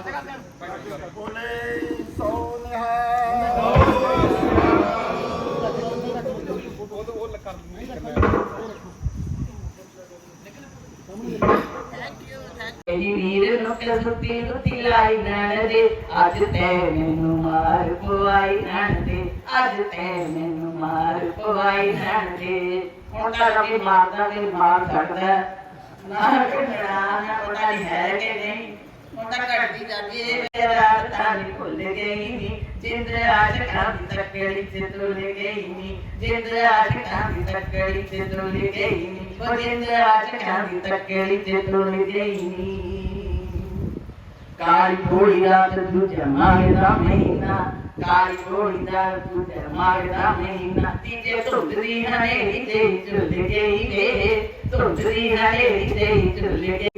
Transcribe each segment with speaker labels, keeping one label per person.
Speaker 1: ਬੋਲੇ ਸੋ ਨਿਹਾਲ
Speaker 2: ਤੇਰੀ ਵੀਰ ਨੂੰ ਕਿ ਸੁੱਤੀ ਸੁੱਤੀ ਲਾਈ ਨੈਣ ਦੇ ਅੱਜ ਤੇ ਮੈਨੂੰ ਮਾਰ ਪਵਾਈ ਨੈਣ ਦੇ ਅੱਜ ਤੇ ਮੈਨੂੰ ਮਾਰ ਪਵਾਈ ਨੈਣ ਦੇ ਹੁਣ ਤਾਂ ਕਿ ਮਾਰਦਾ ਵੀ ਮਾਰ ਸਕਦਾ ਨਾ ਕਿਹੜਾ ਨਾ ਪਤਾ ਨਹੀਂ ਹੈ ਕਿ ਨਹੀਂ ਹੁਣ ਤਾਂ ਘੜਦੀ ਜਾਂਦੀ ਏ ਮੇਰਾ ਤਾਂ ਨਹੀਂ ਭੁੱਲ ਗਈ ਨੀ, ਜਿੰਦ ਆਸ਼ਕਾਂ ਦੀ ਤੱਕੜੀ ਤੇ ਤੁਲ ਗਈ ਨੀ। ਜਿੰਦ ਆਸ਼ਕਾਂ ਦੀ ਤੱਕੜੀ ਤੇ ਤੁਲ ਗਈ ਨੀ। ਉਹ ਜਿੰਦ ਆਸ਼ਕਾਂ ਦੀ ਤੱਕੜੀ ਤੇ ਤੁਲ ਗਈ ਨੀ। ਕਾਲੀ ਗੋਲੀ ਰਾਤ ਦੂਜਾ ਮਾਘ ਦਾ ਮਹੀਨਾ, ਕਾਲੀ ਗੋਲੀ ਰਾਤ ਦੂਜਾ ਮਾਘ ਦਾ ਮਹੀਨਾ। ਤੀਜੇ ਧੁੰਦ ਦੀ ਹਨੇਰੀ ਤੇ ਝੁੱਲ ਗਈ ਵੇ ਧੁੰਦ ਦੀ ਹਨੇਰੀ ਤੇ ਝੁੱਲ ਗਈ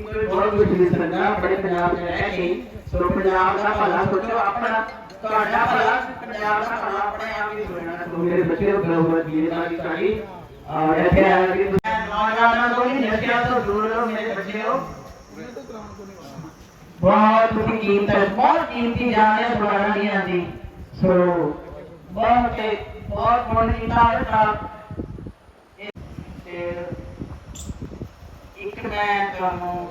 Speaker 2: ਬਹੁਤ ਕੁਝ ਦਿਸਦਾ ਬੜੇ ਪੰਜਾਬ ਚ ਰਹਿ ਕੇ ਸੋ ਪੰਜਾਬ ਦਾ ਭਲਾ ਸੋਚੋ, ਆਪਣਾ, ਤੁਹਾਡਾ ਭਲਾ, ਪੰਜਾਬ ਦਾ ਭਲਾ, ਆਪਣੇ ਆਪ ਹੀ ਹੋਣਾ ਸੋ ਮੇਰੇ ਬੱਚੇ ਨੂੰ ਗਰਵ ਦੀ ਨਾਲ ਸਾਡੀ ਆ ਇੱਥੇ ਆ ਕੇ ਨੌਜਵਾਨਾਂ ਤੋਂ ਹੀ ਨਸ਼ਿਆਂ ਤੋਂ ਦੂਰ ਰਹੋ, ਮੇਰੇ ਬੱਚਿਓ ਬਹੁਤ ਹੀ ਕੀਮਤ, ਬਹੁਤ ਕੀਮਤੀ ਜਾਨ ਹੈ ਪੁਰਾਣਾ ਦੀਆਂ ਦੀ ਸੋ, ਬਹੁਤ ਬਹੁਤ ਮੋੜ ਕੀਤਾ ਹੈ ਫਿਰ ਇੱਕ ਮੈਂ ਤੁਹਾਨੂੰ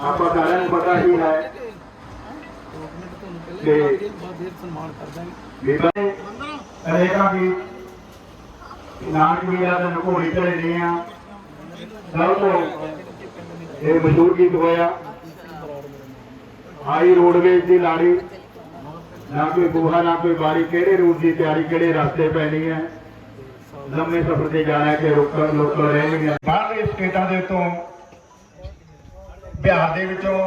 Speaker 1: ਆਪਾਂ ਸਾਰਿਆਂ ਨੂੰ ਪਤਾ ਹੀ ਹੈ ਕਿ ਬੀਬਾ ਨੇ ਅਨੇਕਾਂ ਦੀ ਨਾਨਕ ਵੀਰਾ ਦੇ ਨਕੋੜੀ ਤੇ ਨੇ ਆ। ਸਭ ਤੋਂ ਇਹ ਮਸ਼ਹੂਰ ਗੀਤ ਹੋਇਆ, ਆਈ ਰੋਡਵੇਜ਼ ਦੀ ਲਾੜੀ। ਨਾ ਕੋਈ ਬੂਹਾ ਨਾ ਕੋਈ ਬਾਰੀ ਕਿਹੜੇ ਰੂਟ ਦੀ ਤਿਆਰੀ, ਕਿਹੜੇ ਰਸਤੇ ਪੈਣੀ ਹੈ। ਲੰਮੇ ਸਫ਼ਰ ਤੇ ਜਾਣਾ ਕਿ ਰੋਕਣ ਲੋਕਲ ਰਹਿਣਗੇ। ਬਾਹਰਲੇ ਸਟੇਟਾਂ ਦੇ ਉੱਤੋਂ ਬਿਹਾਰ ਦੇ ਵਿੱਚੋਂ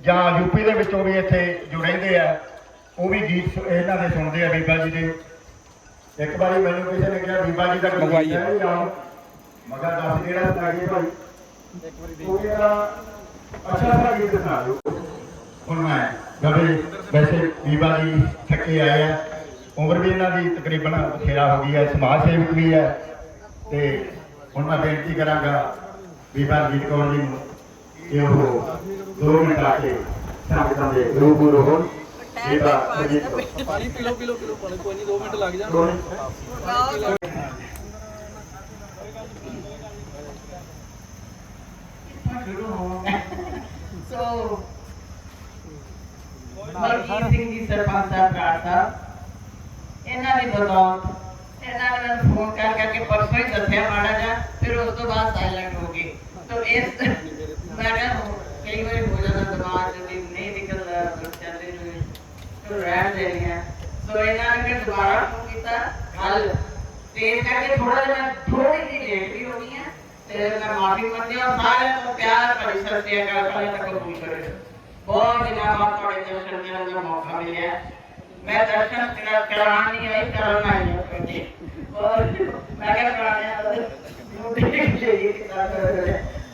Speaker 1: ਜਾਂ ਯੂਪੀ ਦੇ ਵਿੱਚੋਂ ਵੀ ਇੱਥੇ ਜੋ ਰਹਿੰਦੇ ਆ ਉਹ ਵੀ ਗੀਤ ਇਹਨਾਂ ਦੇ ਸੁਣਦੇ ਆ ਬੀਬਾ ਜੀ ਦੇ। ਇੱਕ ਵਾਰੀ ਮੈਨੂੰ ਕਿਸੇ ਨੇ ਕਿਹਾ ਬੀਬਾ ਜੀ ਦਾ ਗੀਤ ਨਹੀਂ ਆਉਂ ਮਗਾ ਦੱਸ ਕਿਹੜਾ ਸੁਣਾਈਏ ਭਾਈ? ਉਹ ਕਿਹਾ ਅੱਛਾ ਸਾ ਗੀਤ ਸੁਣਾ ਦਿਓ। ਹੁਣ ਮੈਂ ਗਵੇ ਵੈਸੇ ਬੀਬਾ ਜੀ ਥੱਕੇ ਆਏ ਆ। ਉਮਰ ਵੀ ਇਹਨਾਂ ਦੀ ਤਕਰੀਬਨ ਬਥੇਰਾ ਹੋ ਗਈ ਹੈ ਸਮਾਜ ਸੇਵਕ ਵੀ ਹੈ ਤੇ ਹੁਣ ਮੈਂ ਬੇਨਤੀ ਕਰਾਂਗਾ ਬੀਬਾ ਜੀਤ ਕੌਰ ਜੀ ਨੂੰ। ਕਿ ਉਹ ਦੋ ਮਿੰਟ ਦੇ ਰੂਬਰੂ ਹੋਣ ਬੀਬਾ ਜੀਤ
Speaker 3: ਪਾਣੀ ਪੀ ਲਓ ਪੀ ਲਓ ਪੀ ਲਓ ਪਾਣੀ ਕੋਈ ਨਹੀਂ 2 ਮਿੰਟ ਲੱਗ ਜਾਣ
Speaker 2: ਸੋ ਮਲਕੀਤ ਸਿੰਘ ਜੀ ਸਰਪੰਚ ਸਾਹਿਬ ਸਾਹਿਬ ਇਹਨਾਂ ਦੀ ਬਦੌਲਤ ਇਹਨਾਂ ਨੇ ਫੋਨ ਕਰ ਕਰਕੇ ਪਰਸੋਂ ਹੀ ਦੱਸਿਆ ਮਾੜਾ ਜਿਹਾ ਫਿਰ ਉਸ ਤੋਂ ਬਾਅਦ ਸਾਇਲੈਂਟ ਹੋ ਗਏ ਤੋ ਇਸ ਮੈਂ ਕਿਹਾ ਹੋ- ਕਈ ਵਾਰੀ ਹੋ ਜਾਂਦਾ ਦਿਮਾਗ ਚ ਵੀ ਨਹੀਂ ਨਿਕਲਦਾ ਬੱਚਿਆਂ ਦੇ ਨੂੰ ਤੋ ਰਹਿਣ ਦੇ ਰਹੀਆਂ ਸੋ ਇਹਨਾਂ ਨੇ ਫਿਰ ਦੁਬਾਰਾ ਫੋਨ ਕੀਤਾ ਕੱਲ ਤੇ ਇਸ ਕਰਕੇ ਥੋੜਾ ਜਿਹਾ ਥੋੜੀ ਜਿਹੀ ਲੇਟ ਵੀ ਹੋ ਗਈ ਹੈ ਤੇ ਮੈਂ ਮਾਫੀ ਮੰਗਦੀ ਹਾਂ ਸਾਰਿਆਂ ਤੋਂ ਪਿਆਰ ਭਰੀ ਸਤਿ ਸ੍ਰੀ ਅਕਾਲ ਪਹਿਲਾਂ ਤੱਕ ਕਬੂਲ ਕਰੇ ਬਹੁਤ ਦਿਨਾਂ ਬਾਅਦ ਤੁਹਾਡੇ ਦਰਸ਼ਨ ਕਰਨ ਦਾ ਮੌਕਾ ਮਿਲਿਆ ਮੈਂ ਦਰਸ਼ਨ ਕਰਾ-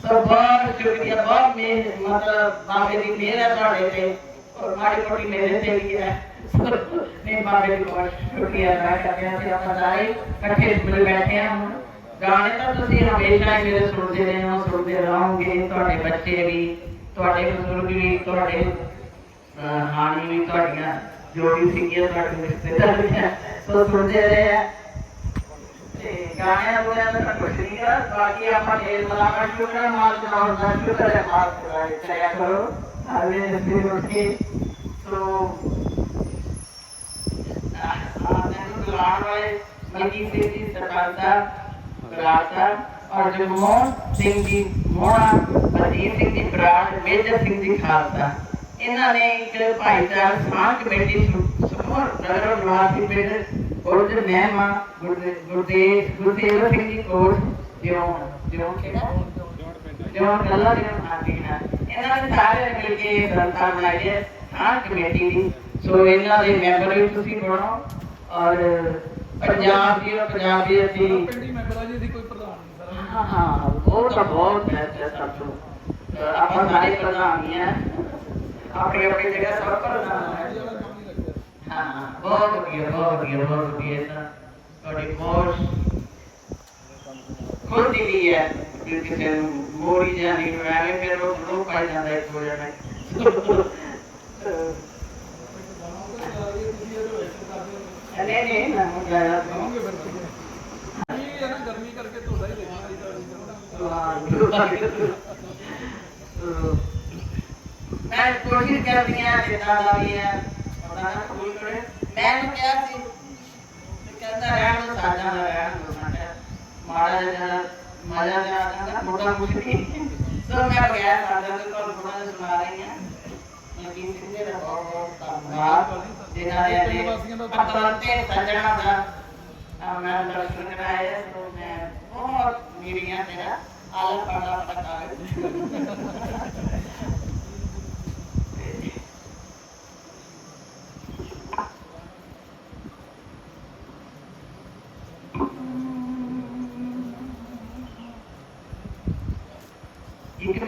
Speaker 2: ਕਰਾਉਣ ਨਹੀਂ ਆਈ ਕਰਨ ਮਤਲਬ ਬਾਬੇ ਦੀ ਮਿਹਰ ਹੈ ਤੁਹਾਡੇ ਤੇ, ਔਰ ਮਾੜੀ ਮੋਟੀ ਮੇਰੇ ਤੇ ਵੀ ਹੈ। ਨਹੀਂ ਬਾਬੇ ਦੀ ਬਹੁਤ ਸ਼ੁਕਰੀਆ ਮੈਂ ਕਰਦੇ ਹਾਂ ਕਿ ਆਪਾਂ ਸਾਰੇ ਇਕੱਠੇ ਮਿਲ ਬੈਠੇ ਹਾਂ ਹੁਣ। ਗਾਣੇ ਤਾਂ ਤੁਸੀਂ ਹਮੇਸ਼ਾ ਹੀ ਮੇਰੇ ਸੁਣਦੇ ਰਹੇ ਹੋ, ਸੁਣਦੇ ਰਹੋਗੇ, ਤੁਹਾਡੇ ਬੱਚੇ ਵੀ, ਤੁਹਾਡੇ ਬਜ਼ੁਰਗ ਵੀ, ਤੁਹਾਡੇ ਹਾਣੀ ਵੀ, ਤੁਹਾਡੀਆਂ ਜੋ ਵੀ ਸੀਗੀਆਂ, ਤੁਹਾਡੇ ਰਿਸ਼ਤੇਦਾਰ ਵੀ ਸੋ ਸੁਣਦੇ ਰਹੇ ਆ। ਗਾਣਿਆਂ ਬੋਲਿਆਂ ਦਾ ਤਾਂ ਕੁਛ ਨਹੀਂ ਗਾ ਬਾਕੀ ਆਪਾਂ ਖੇਲ ਮਲਾਕਾ ਸ਼ੁਕਰ ਮਾਲ ਚਲਾਉਣ ਦਾ ਸ਼ੁਕਰ ਹੈ ਮਾਲ ਚਲਾਏ ਚਲਿਆ ਕਰੋ। ਆਵੇ ਫਿਰ ਉੱਠ। ਸੋ, ਆਹ ਮੈਨੂੰ ਵਾਲੇ ਮਲਕੀ ਸਿੰਘ ਜੀ ਸਰਪੰਚ ਸਾਹਿਬ ਬਰਾੜ ਔਰ ਜਗਮੋਹਨ ਸਿੰਘ ਜੀ, ਮੋਹਣਾ, ਅਜੀਤ ਸਿੰਘ ਜੀ ਬਰਾੜ ਮੇਜਰ ਸਿੰਘ ਜੀ, ਖਾਲਸਾ। ਇਹਨਾਂ ਨੇ ਇੱਕ ਭਾਈਚਾਰ ਸਮਾਜ ਕਮੇਟੀ ਸਮੂਹ ਨਗਰ ਨਿਵਾਸੀ ਪਿੰਡ ਗੁਰਦ ਮਹਿਮਾ ਗੁਰਦੇਵ ਗੁਰਦੇਵ ਸਿੰਘ ਜੀ ਕੋਟ ਜਿਉਂ ਜਿਉਂ ਕਿਹੜਾ ਜਿਉਂ ਗੱਲਾਂ ਦੇ ਆਂਦੀ ਨਾ ਇਹਨਾਂ ਨੇ ਸਾਰੇ ਮਿਲ ਕੇ ਸੰਸਥਾ ਬਣਾਈ ਹੈ ਹਾਂ ਕਮੇਟੀ ਦੀ। ਸੋ ਇਹਨਾਂ ਦੇ ਮੈਂਬਰ ਵੀ ਤੁਸੀਂ ਬਣੋ। ਔਰ ਪੰਜਾਬ ਦੀ ਪੰਜਾਬ ਦੀ ਅਸੀਂ
Speaker 3: ਪਿੰਡੀ ਮੈਂਬਰਾਂ ਜੀ ਦੀ ਕੋਈ ਪ੍ਰਧਾਨ ਨਹੀਂ ਸਰ
Speaker 2: ਹਾਂ ਹਾਂ ਉਹ ਤਾਂ ਬਹੁਤ ਹੈ ਸਭ ਤੋਂ। ਆਪਾਂ ਸਾਰੇ ਪ੍ਰਧਾਨ ਹੀ ਆ। ਆਪਣੀ ਆਪਣੀ ਜਗ੍ਹਾ ਸਭ ਪ੍ਰਧਾਨ ਹੈ
Speaker 3: ਇਹ ਵਾਲਾ ਕੰਮ ਨਹੀਂ ਲੱਗਿਆ
Speaker 2: ਹਾਂ ਬਹੁਤ ਵਧੀਆ ਬਹੁਤ ਵਧੀਆ ਬਹੁਤ ਵਧੀਆ ਤਾਂ ਤੁਹਾਡੀ ਬਹੁਤ ਖੁਦ ਦੀ ਵੀ ਹੈ ਕਿ ਕਿਸੇ ਨੂੰ ਮੋੜੀ ਜਾਣੀ ਨੂੰ ਐਵੇਂ ਫਿਰ ਉਹ ਲੋਕ ਪਾਈ ਜਾਂਦਾ ਹੋ ਜਾਣਾ। ਨਹੀਂ ਨਹੀਂ ਨਾ
Speaker 3: ਆਉਂਗੇ ਫਿਰ ਤੁਸੀਂ ਇਹ ਹੈ ਨਾ ਗਰਮੀ ਕਰਕੇ ਤੁਹਾਡਾ ਹੀ ਦੇਖਣਾ ਜੀ
Speaker 2: ਮੈਂ ਕੋਸ਼ਿਸ਼ ਕਰਦੀ ਹਾਂ ਜਿੱਦਾਂ ਦਾ ਵੀ ਹੈ ਉਹਦਾ ਨਾ ਕਬੂਲ ਕਰੇ। ਮੈਂ ਨੂੰ ਕਿਹਾ ਸੀ ਤੇ ਕਹਿੰਦਾ ਰਹਿਣ ਦੋ ਸਾਡਾ ਦਾ ਰਹਿਣ ਦੋ ਮੈਂ ਕਿਹਾ ਮਾੜਾ ਜਿਹਾ ਮਜ਼ਾ ਜਿਹਾ ਆਉਂਦਾ ਮੋਟਾ ਮੁਸ਼ਕਿਲ ਸੋ ਮੈਂ ਗਿਆ ਸਾਡਾ ਦੇ ਕੋਲ ਥੋੜਾ ਜਿਹਾ ਸੁਣਾ ਰਹੀ ਹਾਂ। ਲੇਕਿਨ ਸਿੰਦੇ ਦਾ ਬਹੁਤ ਬਹੁਤ ਧੰਨਵਾਦ। ਜਿਨ੍ਹਾਂ ਨੇ ਅਜੇ ਅਤਵੰਤੇ ਸੱਜਣਾ ਦਾ ਮੈਂ ਦਰਸ਼ਨ ਕਰਾਇਆ ਸੋ ਮੈਂ ਬਹੁਤ ਮੀਰੀਆਂ ਤੇਰਾ ਆਲਾ ਪਾੜਾ ਪਟਾ ਇੱਕ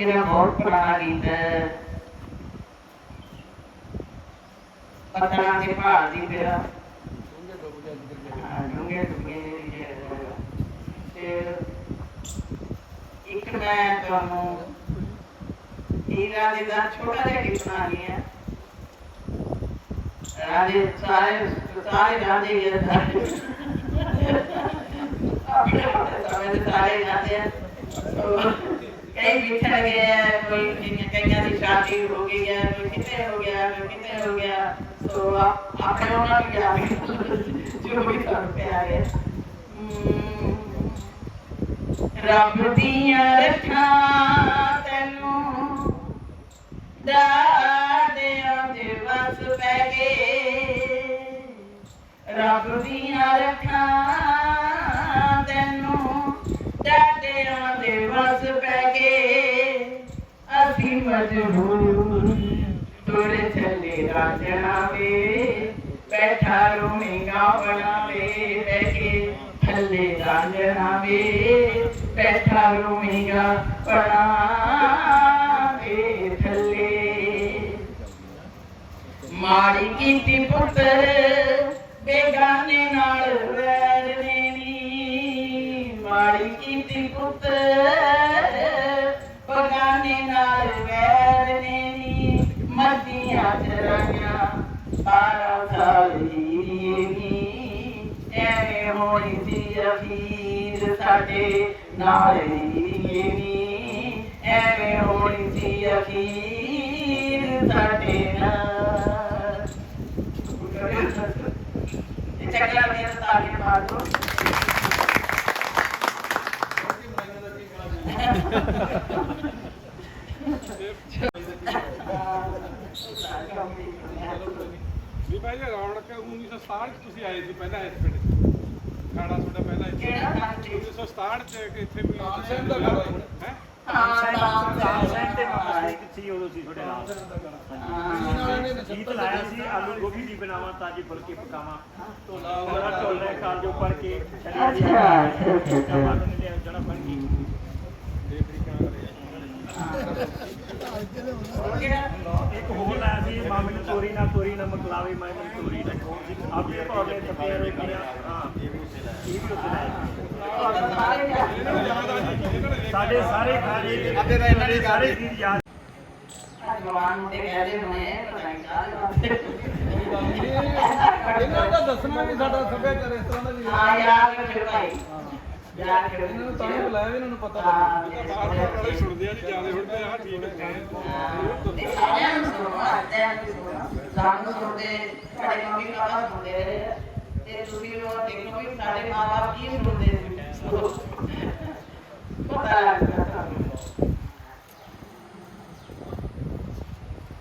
Speaker 2: ਮੇਰਾ ਬਹੁਤ ਪੁਰਾਣਾ ਗੀਤ ਹੈ? ਪਤਨਾ ਦੇ ਪਹਾੜ ਦੀ ਮੇਰਾ
Speaker 3: ਡੂੰਘੇ ਡੁੱਬ
Speaker 2: ਤੇ ਇੱਕ ਮੈਂ ਤੁਹਾਨੂੰ ਹੀਰਾ ਦੇ ਦਾ ਛੋਟਾ ਜਿਹਾ ਗੀਤ ਬਣਾ ਰਹੀ ਹਾਂ। ਰਾਜੇ, ਸਾਰੇ ਸਾਰੇ ਰਾਜੇ ਇਹ ਆਪਣੇ ਸਾਰੇ ਜਾਂਦੇ ਕਈ ਵਿਛੜ ਗਏ ਕੋਈ ਜਿੰਨੀਆਂ ਕਈਆਂ ਦੀ ਸ਼ਾਦੀ ਹੋ ਗਈ ਹੈ, ਕੋਈ ਕਿਤੇ ਹੋ ਗਿਆ, ਕੋਈ ਕਿਤੇ ਹੋ ਗਿਆ, ਸੋ ਆਪਣੇ ਉਹਨਾਂ ਨੂੰ ਜਾ ਜੋ ਵੀ ਕਰ ਪਿਆ ਹੈ। ਰੱਬ ਦੀਆਂ ਰੱਖਾਂ ਤੈਨੂੰ ਦਾਦਿਆਂ ਦੇ ਵਸ ਪੈ ਗਏ ਰੱਬ ਦੀਆਂ ਰੱਖਾਂ ਤੈਨੂੰ ਦਾਦਿਆਂ ਦੇ ਵਸ ਪੈ ਗਏ ਅਸੀਂ ਮਜਬੂਰ। ਤੁਰ ਚੱਲੇ ਰਾਜਣਾ ਵੇ ਬੈਠਾ ਰੋਵੇਂਗਾ ਬਣਾਵੇ ਬਹਿ ਕੇ ਥੱਲੇ ਰਾਜਣਾ ਵੇ ਬੈਠਾ ਰੋਵੇਂਗਾ ਬਣਾਵੇ ਥੱਲੇ। ਮਾੜੀ ਕੀਤੀ ਪੁੱਤਰ ਬੇਗਾਨੇ ਨਾਲ ਵੈਰ ਮਾੜੀ ਕੀਤੀ ਪੁੱਤਰ, ਬਗਾਨੇ ਨਾਲ ਵੈਰ ਨੇ ਨੀ ਮੱਦੀਆਂ ਚਰਾਈਆਂ ਸਾਰਾ ਸਾਲ ਹੀਰੀ ਐਵੇਂ ਹੋਣੀ ਸੀ ਅਖੀਰ ਸਾਡੇ ਨਾਲ ਹੀਰੀ ਐਵੇਂ ਹੋਣੀ ਸੀ ਅਖੀਰ ਸਾਡੇ ਨਾਲ। ਇਹ ਚੱਕਲਾ ਮੇਰੇ ਤਾਲੀਆਂ ਮਾਰ ਦੋ
Speaker 3: ਬਾਕੀ ਬਣਾਈਆਂ ਦਾ ਕੀ ਕਰਾਂ
Speaker 4: ਵੀ ਭਾਈ ਜੀ ਰੌਣਕ 1967 ਚ ਤੁਸੀਂ ਆਏ ਸੀ ਪਹਿਲਾਂ ਇਸ ਪਿੰਡ ਖਾੜਾ ਤੁਹਾਡਾ ਪਹਿਲਾਂ ਇੱਥੇ।
Speaker 2: ਕਿਹੜਾ ਨਾਮ ਸੀ?
Speaker 4: 1967 ਚ ਕਿ ਇੱਥੇ ਵੀ
Speaker 3: ਤਾਨਸੇਨ ਦਾ ਖਾੜਾ ਸੀ।
Speaker 4: ਹੈ?
Speaker 2: ਹਾਂ ਨਾਮ
Speaker 5: ਤਾਨਸੇਨ ਤੇ ਮਾਸਟਰ ਸੀ। ਉਦੋਂ ਸੀ ਤੁਹਾਡੇ ਨਾਲ?
Speaker 2: ਹਾਂ।
Speaker 5: ਗੀਤ ਲਾਇਆ ਸੀ ਆਲੂ ਗੋਭੀ ਦੀ ਬਣਾਵਾਂ ਤਾਜੀ ਫੁਲਕੇ ਪਕਾਵਾਂ। ਤੋਲਾ ਢੋਲੇ ਕਾਲ ਜੋ ਪਰ ਕੇ।
Speaker 2: ਅੱਛਾ, ਅੱਛਾ, ਅੱਛਾ।
Speaker 5: ਜਣਾ ਬਣ ਗਈ ਇੱਕ ਹੋਰ ਲਾਇਆ ਸੀ ਮਾਮੇ ਨੂੰ ਤੋਰੀ ਨਾ ਤੋਰੀ ਨਾ ਮਕਲਾਵੇ ਮੈਂ ਮੈਨੂੰ ਤੋਰੀ ਨਾ ਆਪਣੇ ਕੋਲੇ ਤਪਿਆ ਰੋਟੀਆਂ ਹਾਂ ਇਹ ਵੀ ਉੱਥੇ ਲਾਇਆ ਸੀ। ਸਾਡੇ ਸਾਰੇ ਖਾਣੇ ਅੱਗੇ ਤਾਂ ਇਹਨਾਂ ਦੇ ਸਾਰੇ ਗੀਤ ਯਾਦ
Speaker 2: ਜਵਾਨ ਮੁੰਡੇ ਕਹਦੇ ਹੋਏ ਪਤਾ ਨਹੀਂ ਕਾਹਦੇ
Speaker 3: ਇਹਨਾਂ ਦਾ ਦੱਸਣਾ ਵੀ ਸਾਡਾ ਸੱਭਿਆਚਾਰ ਇਸ ਤਰ੍ਹਾਂ ਦਾ ਵੀ
Speaker 2: ਹਾਂ ਯਾਰ ਰੱਖੋ ਭਾਈ ਯਾਰ ਰੱਖੋ
Speaker 3: ਇਹਨਾਂ ਨੂੰ ਤਾਂ ਹੀ ਬੁਲਾਇਆ ਵੀ ਇਹਨਾਂ ਨੂੰ ਪਤਾ
Speaker 2: ਹਾਂ
Speaker 3: ਲੱਗੇ
Speaker 4: ਬਾਹਰ ਬਾਹਰ ਵਾਲੇ ਸੁਣਦੇ ਆ ਜੀ ਜ਼ਿਆਦਾ ਸੁਣਦੇ ਆ ਠੀਕ ਹੈ
Speaker 2: ਤੇ ਸਾਰਿਆਂ ਨੂੰ ਸੁਣੋ ਆਦਿਆਂ ਨੂੰ ਸੁਣੋ ਸਾਨੂੰ ਸੁਣਦੇ ਸਾਡੇ ਮੰਮੀ ਪਾਪਾ ਸੁਣਦੇ ਰਹੇ ਆ। ਤੇ ਤੁਸੀਂ ਉਹ ਦੇਖੋ ਵੀ ਸਾਡੇ ਮਾਪੇ ਕੀ ਸੁਣਦੇ ਸੀ ਪਤਾ ਲੱਗਦਾ ਤੁਹਾਨੂੰ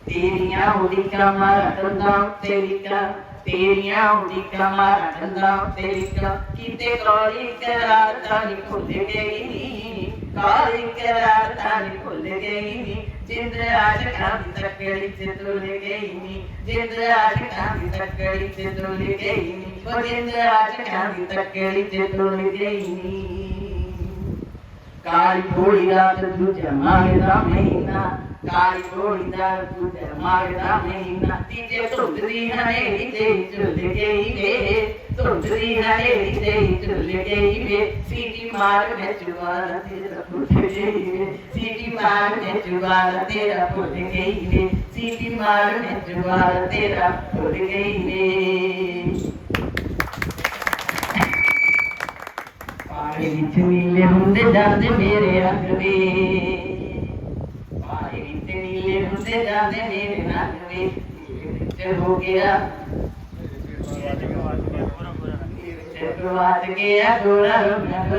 Speaker 2: ਤੇਰੀਆਂ ਉਡੀਕਾਂ ਮਾਰਦਾ ਤੇਰੀਆਂ ਤੇਰੀਆਂ ਉਡੀਕਾਂ ਮਾਰਦਾ ਤੇਰੀਆਂ ਕਿਤੇ ਕਾਲੀ ਕਰਾਰ ਤਾਂ ਨਹੀਂ ਭੁੱਲ ਗਈ, ਕਾਲੀ ਕਰਾਰ ਤਾਂ ਨਹੀਂ ਭੁੱਲ ਗਈ, ਜਿੰਦ ਆਸ਼ਕਾਂ ਦੀ ਤੱਕੜੀ ਤੇ ਤੁਲ ਗਈ ਨੀ ਜਿੰਦ ਆਸ਼ਕਾਂ ਦੀ ਤੱਕੜੀ ਤੇ ਤੁਲ ਗਈ ਨੀ ਉਹ ਜਿੰਦ ਆਸ਼ਕਾਂ ਦੀ ਤੱਕੜੀ ਤੇ ਤੁਲ ਗਈ। ਨੀ ਕਾਲੀ ਕੋੜੀ ਰਾਤ ਦੂਜਾ ਮਾਗਦਾ ਮਹੀਨਾ ਮਹੀਨਾ ਤੀਜੇ ਧੁੰਦਰੀ ਹਨੇਰੀ ਤੇ ਝੁੱਲ ਗਈ ਵੇ ਧੁੰਦਰੀ ਹਨੇਰੀ ਤੇ ਝੁੱਲ ਗਈ ਵੇ ਸੀਟੀ ਮਾਰ ਵਿੱਚ ਜੁਆਰਾ ਤੇਰਾ ਫੁੱਟ ਗਈ ਵੇ ਸੀਟੀ ਮਾਰ ਵਿੱਚ ਜੁਆਰਾ ਤੇਰਾ ਫੁੱਟ ਗਈ ਹੁੰਦੇ ਜਾਂਦੇ ਮੇਰੇ ਰੰਗ ਵੇ ਮੇਰੇ ਹੋ ਗਿਆ। ਚਕਵਾਤ ਗਿਆ ਗੋਰਾ ਰੰਗ ਰੰਗ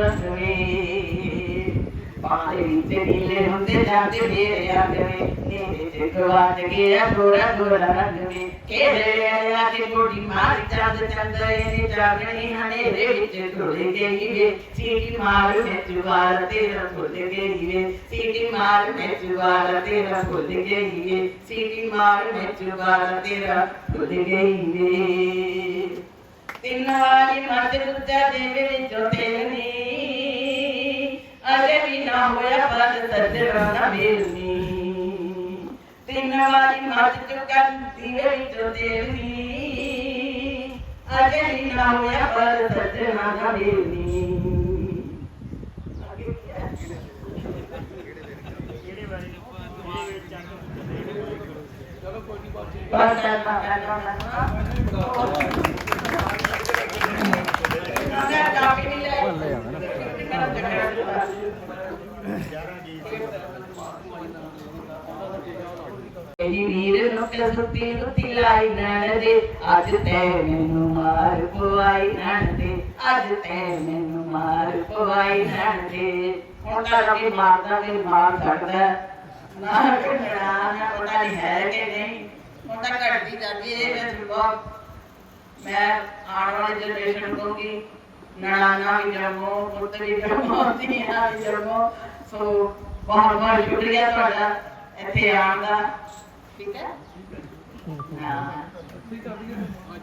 Speaker 2: ਪਾਣੀ ਵਿੱਚ ਨੀਲੇ ਹੁੰਦੇ ਜਾਂਦੇ ਮੇਰੇ ਰੰਗ ਵੇ। ਮੇਰੇ ਚਕਵਾਤ ਗਿਆ ਗੋਰਾ ਗੋਰਾ ਰੰਗ ਵੇ। ਕਿਹੜੇ ਆਇਆ ਕਿ ਗੋੜੀ ਮਾਰ ਚੰਦ ਚੰਦਰੇ ਨੇ ਜਾਗਣੀ ਹਨੇਰੇ ਵਿੱਚ ਢੁੱਲ ਗਈ ਵੇ ਸੀਟੀ ਮਾਰ ਵਿੱਚ ਵਾਰ ਤੇਰਾ ਭੁੱਲ ਗਈ ਵੇ ਸੀਟੀ ਮਾਰ ਵਿੱਚ ਵਾਰ ਤੇਰਾ ਭੁੱਲ ਗਈ ਵੇ ਸੀਟੀ ਮਾਰ ਵਿੱਚ ਵਾਰ ਤੇਰਾ ਭੁੱਲ ਗਈ ਵੇ ਤਿੰਨ ਵਾਰੀ ਮਰਦ ਦੂਜਾ ਦੇਵੇ ਵਿੱਚੋਂ ਤੇਲ ਅਜੇ ਵੀ ਨਾ ਹੋਇਆ ਪਰ ਸੱਜਣਾ ਨਾ ਮੇਲਨੀ ਤਿੰਨ ਵਾਰੀ ਮਰਦ ਚੁੱਕਾ ਦੀਵੇ ਵਿੱਚੋਂ ਤੇਲ ਅਜੇ ਵੀ ਨਾ ਹੋਇਆ ਪਰ ਸੱਜਣਾ ਨਾ ਮੇਲਨੀ ਬਸ ਐਨਾ ਐਨਾ ਐਨਾ ਕਾਫੀ ਨਹੀਂ ਤੇਰੀ ਵੀਰ ਨੂੰ ਕਿ ਸੁੱਤੀ ਸੁੱਤੀ ਲਾਈ ਨੈਣ ਦੇ। ਅੱਜ ਤੇ ਮੈਨੂੰ ਮਾਰ ਪਵਾਈ ਨੈਣ ਦੇ। ਅੱਜ ਤੇ ਮੈਨੂੰ ਮਾਰ ਪਵਾਈ ਨੈਣ ਦੇ। ਹੁਣ ਤਾਂ ਵੀ ਮਾਰਦਾ ਵੀ ਮਾਰ ਸਕਦਾ ਨਾ ਕਿਹੜਾ ਨਾ ਪਤਾ ਨਹੀਂ ਹੈ ਕਿ ਨਹੀਂ। ਹੁਣ ਤਾਂ ਘਟਦੀ ਜਾਂਦੀ ਹੈ ਮੈਂ ਬਹੁਤ। ਮੈਂ ਆਉਣ ਵਾਲੀ ਜਨਰੇਸ਼ਨ ਕਹੂੰਗੀ ਨਣਾਨਾ ਵੀ ਜਨਮੋ ਪੁੱਤ ਵੀ ਜਨਮੋ ਧੀਆਂ ਵੀ ਜਨਮੋ। ਸੋ ਬਹੁਤ ਬਹੁਤ ਸ਼ੁਕਰੀਆ ਤੁਹਾਡਾ ਇੱਥੇ ਆਉਣ ਦਾ। ਠੀਕ ਹੈ? ਹਾਂ
Speaker 3: ਠੀਕ ਆ ਵੀ ਅੱਜ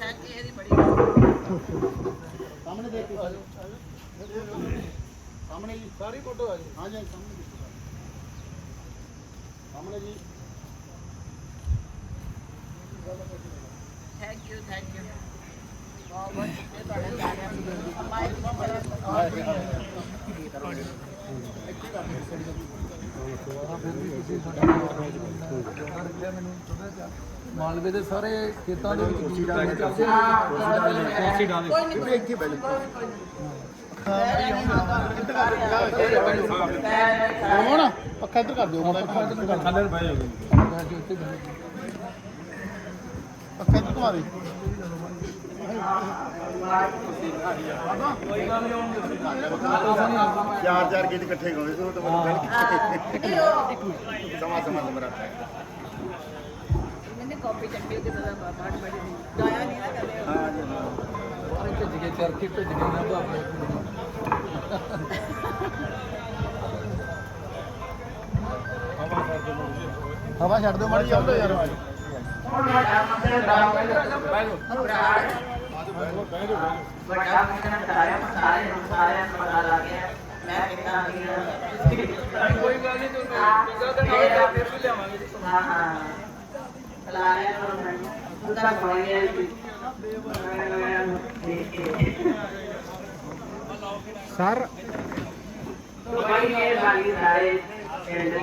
Speaker 3: ਤੱਕ
Speaker 2: ਇਹਦੀ ਬੜੀ
Speaker 6: ਸਾਹਮਣੇ। ਜੀ
Speaker 3: ਸਾਰੀ ਫੋਟੋ ਆ ਜੀ।
Speaker 6: ਹਾਂ ਜੀ, ਸਾਹਮਣੇ ਸਾਹਮਣੇ ਜੀ।
Speaker 2: ਥੈਂਕ ਯੂ ਥੈਂਕ ਯੂ ਬਹੁਤ ਬਹੁਤ ਸ਼ੁਕਰੀਆ ਤੁਹਾਡਾ ਸਾਰਿਆਂ ਦਾ ਮਾਈਕ
Speaker 3: ਮਾਲਵੇ ਦੇ ਸਾਰੇ ਖੇਤਾਂ ਦੇ ਵਿੱਚ ਗੀਤ ਗਾਏ ਜਾਂਦੇ
Speaker 2: ਕੁਰਸੀ ਡਾਲੇ ਕੋਈ ਨਹੀਂ
Speaker 6: ਬੈਠ ਜਾਓ ਹੋਣਾ ਪੱਖਾ ਇੱਧਰ ਕਰ ਦਿਓ ਪੱਖਾ ਇੱਧਰ ਕਰ
Speaker 4: ਥੱਲੇ ਬਹਿ ਜਾਓ
Speaker 6: ਪੱਖਾ ਇੱਧਰ ਘੁਮਾ ਦੇ। ਚਾਰ ਚਾਰ ਗੀਤ ਇਕੱਠੇ ਗਾਉਂਦੇ ਸੀ ਉਹ ਤਾਂ ਮੈਨੂੰ ਗੱਲ ਸਮਾਂ
Speaker 2: ਸਮਾਂ ਸਮਰਾ ਮੈਨੇ
Speaker 6: ਹਾਂ ਜੀ ਹਾਂ।
Speaker 3: ਅੱਜ
Speaker 6: ਹਵਾ ਛੱਡ ਦਿਓ ਮੜੀ ਆਉਂਦਾ ਯਾਰ
Speaker 2: ਵੱਡਾ ਮੰਗਣ ਸਾਰਿਆਂ ਨੂੰ ਸਾਰਿਆਂ ਨੂੰ ਸਾਰਿਆਂ ਨੂੰ ਪਤਾ ਲੱਗ ਗਿਆ ਮੈਂ ਕਿੰਨਾ ਅਮੀਰ
Speaker 3: ਕੋਈ ਗੱਲ ਨਹੀਂ ਤੁਹਾਨੂੰ ਜਿੱਦਾਂ ਦਾ ਨਾਲ ਫਿਰ ਵੀ ਲਿਆਵਾਂਗੇ
Speaker 2: ਹਾਂ ਹਾਂ ਸਲਾਹ ਨੂੰ
Speaker 6: ਮੈਂ
Speaker 2: ਉਹਦਾ ਕੋਈ ਨਹੀਂ ਦੇਖ ਕੇ ਸਰ ਕੋਈ ਇਹ ਵਾਲੀ ਸਾਰੇ ਪਿੰਡ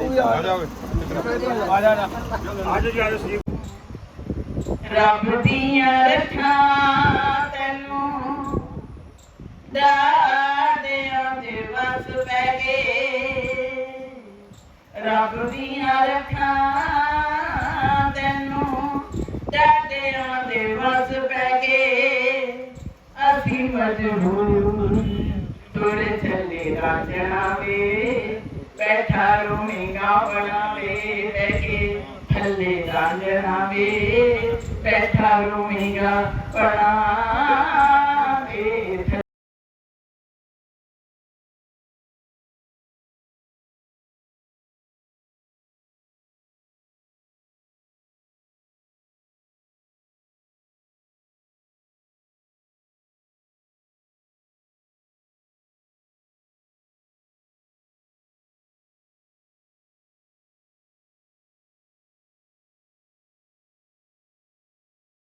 Speaker 2: ਦੀ
Speaker 4: ਆ ਜਾਵੇ
Speaker 5: ਅੱਜ ਜੀ ਅੱਜ ਸੀ।
Speaker 2: ਰੱਬ ਦੀਆਂ ਵੇ ਬੈਠਾ ਰੂਮੀ ਗਾਵਣਾ ਵੇ